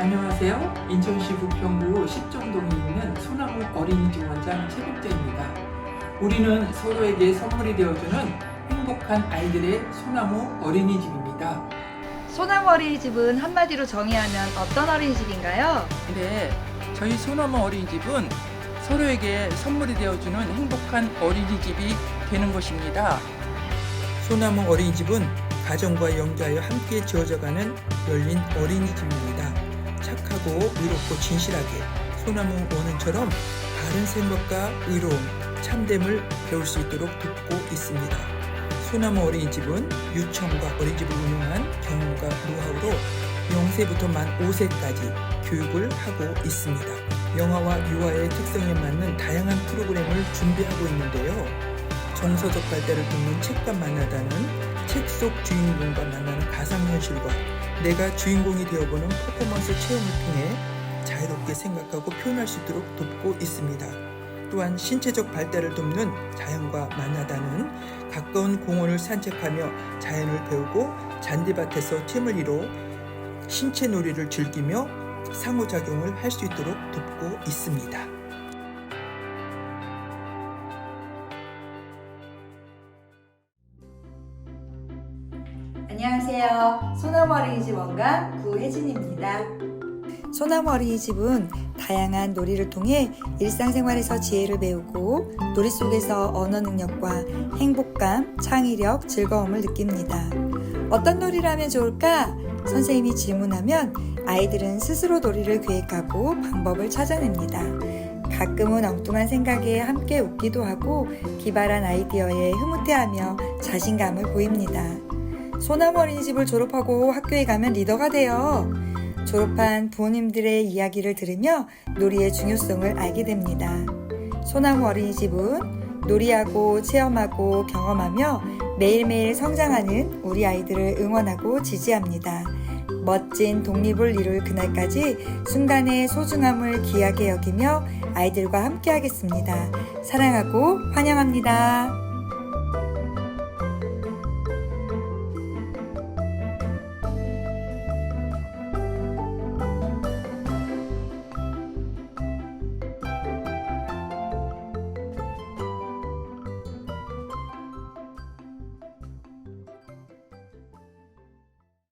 안녕하세요. 인천시 부평구 십정동에 있는 소나무 어린이집 원장 최국자입니다. 우리는 서로에게 선물이 되어주는 행복한 아이들의 소나무 어린이집입니다. 소나무 어린이집은 한마디로 정의하면 어떤 어린이집인가요? 네, 저희 소나무 어린이집은 서로에게 선물이 되어주는 행복한 어린이집이 되는 것입니다. 소나무 어린이집은 가정과 영자여 함께 지어져가는 열린 어린이집입니다. 착하고 의롭고 진실하게 소나무 원은처럼 바른 생각과 의로움, 참됨을 배울 수 있도록 돕고 있습니다. 소나무 어린이집은 유치원과 어린이집을 운영한 경험과 노하우로 0세부터 만 5세까지 교육을 하고 있습니다. 영화와 유아의 특성에 맞는 다양한 프로그램을 준비하고 있는데요. 정서적 발달을 돕는 책과 만나다는 책 속 주인공과 만나는 가상현실과 내가 주인공이 되어보는 퍼포먼스 체험을 통해 자유롭게 생각하고 표현할 수 있도록 돕고 있습니다. 또한 신체적 발달을 돕는 자연과 만나다는 가까운 공원을 산책하며 자연을 배우고 잔디밭에서 팀을 이뤄 신체 놀이를 즐기며 상호작용을 할 수 있도록 돕고 있습니다. 안녕하세요. 소나무 어린이집 원장 구혜진입니다. 소나무 어린이집은 다양한 놀이를 통해 일상생활에서 지혜를 배우고 놀이 속에서 언어 능력과 행복감, 창의력, 즐거움을 느낍니다. 어떤 놀이를 하면 좋을까? 선생님이 질문하면 아이들은 스스로 놀이를 계획하고 방법을 찾아냅니다. 가끔은 엉뚱한 생각에 함께 웃기도 하고 기발한 아이디어에 흐뭇해하며 자신감을 보입니다. 소나무 어린이집을 졸업하고 학교에 가면 리더가 돼요. 졸업한 부모님들의 이야기를 들으며 놀이의 중요성을 알게 됩니다. 소나무 어린이집은 놀이하고 체험하고 경험하며 매일매일 성장하는 우리 아이들을 응원하고 지지합니다. 멋진 독립을 이룰 그날까지 순간의 소중함을 귀하게 여기며 아이들과 함께 하겠습니다. 사랑하고 환영합니다.